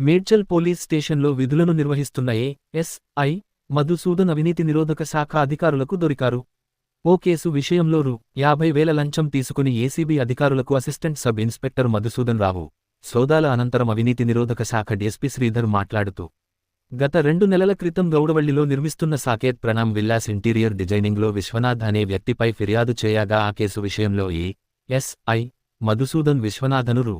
Medchal police స్టేషన్లో విధులను నిర్వహిస్తున్న ఏ ఎస్ఐ మధుసూదన్ అవినీతి నిరోధక శాఖ అధికారులకు దొరికారు. ఓ కేసు విషయంలో రూ. యాభై వేల లంచం తీసుకుని ఏసీబీ అధికారులకు assistant sub inspector Madhusudan Rao సోదాల అనంతరం అవినీతి నిరోధక శాఖ డీఎస్పీ శ్రీధర్ మాట్లాడుతూ గత రెండు నెలల క్రితం గౌడవళ్ళిలో నిర్మిస్తున్న సాకేత్ ప్రణామ్ విల్లాస్ ఇంటీరియర్ డిజైనింగ్లో విశ్వనాథ్ అనే వ్యక్తిపై ఫిర్యాదు చేయగా ఆ కేసు విషయంలో ఈ ఎస్ఐ మధుసూదన్ విశ్వనాథను రూ.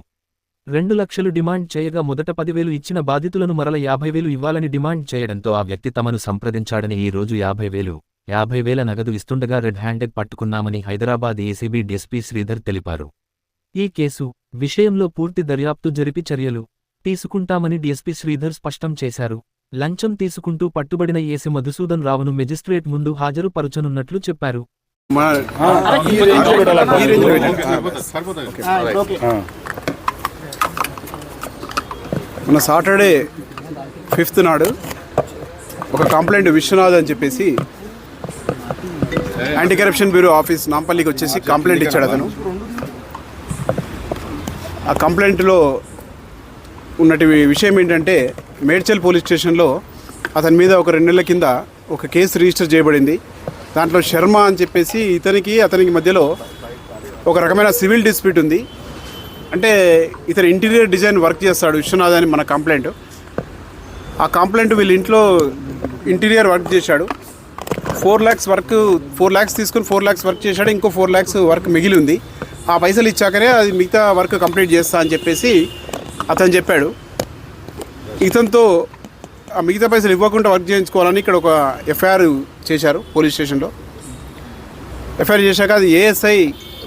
రెండు లక్షలు డిమాండ్ చేయగా మొదట పదివేలు ఇచ్చిన బాధితులను మరల యాభై వేలు ఇవ్వాలని డిమాండ్ చేయడంతో ఆ వ్యక్తి తమను సంప్రదించాడని ఈ రోజు యాభై వేలు యాభై వేల నగదు ఇస్తుండగా రెడ్ హ్యాండెడ్ పట్టుకున్నామని హైదరాబాద్ ఏసీబీ డీఎస్పీ శ్రీధర్ తెలిపారు. ఈ కేసు విషయంలో పూర్తి దర్యాప్తు జరిపి చర్యలు తీసుకుంటామని డీఎస్పీ శ్రీధర్ స్పష్టం చేశారు. లంచం తీసుకుంటూ పట్టుబడిన ఏసి మధుసూదన్ రావును మెజిస్ట్రేట్ ముందు హాజరు పరుచనున్నట్లు చెప్పారు మా ఈ రేంజ్లో పెట్టాలి. ఈ రేంజ్లో పెట్టాలి. ఓకే. ఆ. మన సాటర్డే ఫిఫ్త్ నాడు ఒక కంప్లైంట్ విశ్వనాథ్ అని చెప్పేసి యాంటీ కరప్షన్ బ్యూరో ఆఫీస్ నాంపల్లికి వచ్చేసి కంప్లైంట్ ఇచ్చాడు అతను. ఆ కంప్లైంట్లో ఉన్నటి విషయం ఏంటంటే మేడ్చల్ పోలీస్ స్టేషన్లో అతని మీద ఒక రెండు నెలల కింద ఒక కేసు రిజిస్టర్ చేయబడింది. దాంట్లో శర్మ అని చెప్పేసి ఇతనికి అతనికి మధ్యలో ఒక రకమైన సివిల్ డిస్ప్యూట్ ఉంది. అంటే ఇతను ఇంటీరియర్ డిజైన్ వర్క్ చేస్తాడు విశ్వనాథ్ అని మన కంప్లైంట్. ఆ కంప్లైంట్ వీళ్ళ ఇంట్లో ఇంటీరియర్ వర్క్ చేశాడు. Four lakhs work four lakhs తీసుకుని ఫోర్ ల్యాక్స్ వర్క్ చేశాడు. ఇంకో ఫోర్ ల్యాక్స్ వర్క్ మిగిలి ఉంది ఆ పైసలు ఇచ్చాకనే అది మిగతా వర్క్ కంప్లీట్ చేస్తా అని చెప్పేసి అతను చెప్పాడు. ఇతనితో ఆ మిగతా పైసలు ఇవ్వకుండా వర్క్ చేయించుకోవాలని ఇక్కడ ఒక ఎఫ్ఐఆర్ చేశారు పోలీస్ స్టేషన్లో. ఎఫ్ఐఆర్ చేశాక అది ఏఎస్ఐ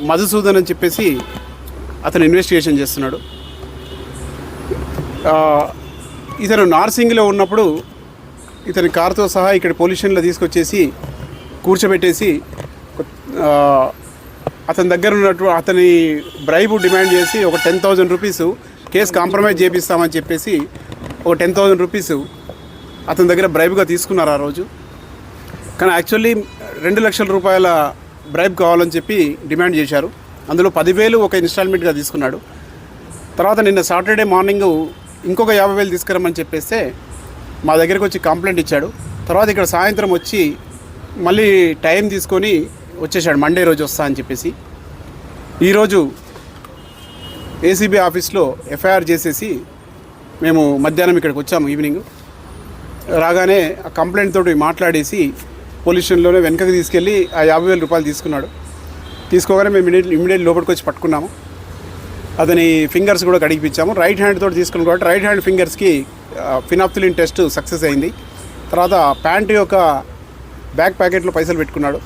మధుసూదన్ అని చెప్పేసి అతను ఇన్వెస్టిగేషన్ చేస్తున్నాడు. ఇతను నార్సింగ్లో ఉన్నప్పుడు ఇతని కారుతో సహా ఇక్కడ పొల్యూషన్లో తీసుకొచ్చేసి కూర్చోబెట్టేసి అతని దగ్గర ఉన్నట్టు అతని బ్రైబు డిమాండ్ చేసి ఒక ten thousand rupees case compromise చేపిస్తామని చెప్పేసి ఒక టెన్ థౌజండ్ రూపీస్ అతని దగ్గర బ్రైబ్గా తీసుకున్నారు ఆ రోజు. కానీ యాక్చువల్లీ రెండు లక్షల రూపాయల బ్రైబ్ కావాలని చెప్పి డిమాండ్ చేశారు. అందులో పదివేలు ఒక ఇన్స్టాల్మెంట్గా తీసుకున్నాడు. తర్వాత నిన్న సాటర్డే మార్నింగ్ ఇంకొక యాభై వేలు తీసుకురమ్మని చెప్పేస్తే మా దగ్గరికి వచ్చి కంప్లైంట్ ఇచ్చాడు. తర్వాత ఇక్కడ సాయంత్రం వచ్చి మళ్ళీ టైం తీసుకొని వచ్చేసాడు. మండే రోజు వస్తా అని చెప్పేసి. ఈరోజు ఏసీబీ ఆఫీస్లో ఎఫ్ఐఆర్ చేసేసి మేము మధ్యాహ్నం ఇక్కడికి వచ్చాము ఈవినింగ్. రాగానే ఆ కంప్లైంట్ తోటి మాట్లాడేసి పోలీస్ స్టేషన్లోనే వెనకకి తీసుకెళ్ళి ఆ యాభై వేల రూపాయలు తీసుకున్నాడు. తీసుకోగానే మేము ఇమీడియట్ ఇమీడియట్ లోపలికి వచ్చి పట్టుకున్నాము. అతని ఫింగర్స్ కూడా కడిగిపించాము రైట్ హ్యాండ్ తోటి తీసుకున్నాం కాబట్టి రైట్ హ్యాండ్ ఫింగర్స్కి ఫినాప్థిలిన్ టెస్ట్ సక్సెస్ అయింది. తర్వాత ప్యాంటు యొక్క బ్యాక్ ప్యాకెట్లో పైసలు పెట్టుకున్నాడు.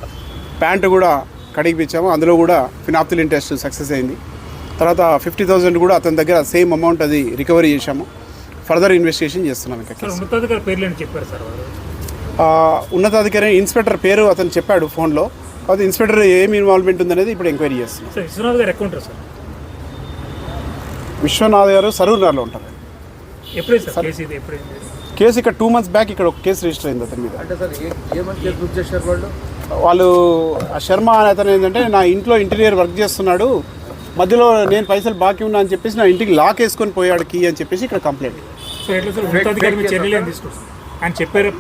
ప్యాంటు కూడా కడిగిపించాము అందులో కూడా ఫినాప్థిలిన్ టెస్ట్ సక్సెస్ అయింది. తర్వాత ఫిఫ్టీ థౌజండ్ కూడా అతని దగ్గర సేమ్ అమౌంట్ అది రికవరీ చేశాము. ఫర్దర్ ఇన్వెస్టిగేషన్ చేస్తున్నాం ఇంకా ఉన్నతాధికారి ఇన్స్పెక్టర్ పేరు అతను చెప్పాడు ఫోన్లో. అది ఇన్స్పెక్టర్ ఏం ఇన్వాల్వ్మెంట్ ఉందనేది ఇప్పుడు ఎంక్వైరీ చేస్తున్నాం. సార్ విశ్వనాథ్ గారు ఎక్కువ ఉంటారు సార్? విశ్వనాథ్ గారు సరూర్నగర్లో ఉంటారు. సార్ కేసు ఇది? ఎప్పుడైంది కేసు ఇక్కడ టూ మంత్స్ బ్యాక్ ఇక్కడ ఒక కేసు రిజిస్టర్ అయింది అతని మీద. అంటే సార్ ఏ- ఏమని కేసు బుక్ చేశారు వాళ్ళు? వాళ్ళు ఆ శర్మ అనే అతను ఏంటంటే నా ఇంట్లో ఇంటీరియర్ వర్క్ చేస్తున్నాడు మధ్యలో నేను పైసలు బాకీ ఉన్నా అని చెప్పేసి నా ఇంటికి లాక్ వేసుకొని పోయాడు కీ అని చెప్పేసి ఇక్కడ కంప్లైంట్ ఆయన చెప్పారు లే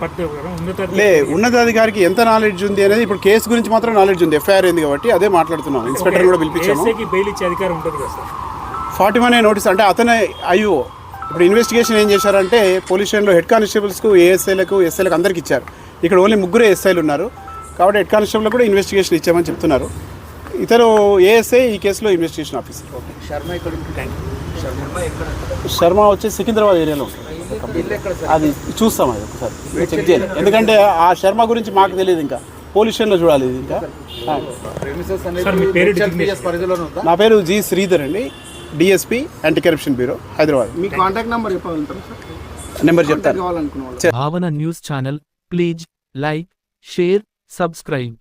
ఉన్నతాధికారి ఉన్నతాధికారికి ఎంత నాలెడ్జ్ ఉంది అనేది ఇప్పుడు కేసు గురించి మాత్రం నాలెడ్జ్ ఉంది. ఎఫ్ఐఆర్ అయింది కాబట్టి అదే మాట్లాడుతున్నాం. ఇన్స్పెక్టర్ కూడా పిలిపించాము. ఏసీకి బెయిల్ ఇచ్చే అధికారం ఉంటుంది కదా సార్. ఫార్టీ వన్ నోటీస్ అంటే అతనే అయ్యో ఇప్పుడు ఇన్వెస్టిగేషన్ ఏం చేశారంటే పోలీస్ స్టేషన్లో హెడ్ కానిస్టేబుల్స్కు ఏఎస్ఐలకు ఎస్ఐలకు అందరికి ఇచ్చారు. ఇక్కడ ఓన్లీ ముగ్గురు ఎస్ఐలు ఉన్నారు. కాబట్టి హెడ్ కానిస్టేబుల్ కూడా ఇన్వెస్టిగేషన్ ఇచ్చామని చెప్తున్నారు. ఇతను ఏఎస్ఐ ఈ కేసులో ఇన్వెస్టిగేషన్ ఆఫీసర్ శర్మ ఇక్కడ శర్మ వచ్చి సికింద్రాబాద్ ఏరియాలో సార్ అది చూస్తాం అది ఒకసారి. చెక్ చేయాలి. ఎందుకంటే ఆ శర్మ గురించి మాకు తెలియదు ఇంకా. పోలీస్ స్టేషన్లో చూడాలి ఇది ఇంకా. నా పేరు జి శ్రీధర్ అండి. DSP anti corruption bureau Hyderabad. మీ కాంటాక్ట్ నెంబర్ నెంబర్ చెప్తాను. Bhavana news channel please like share subscribe.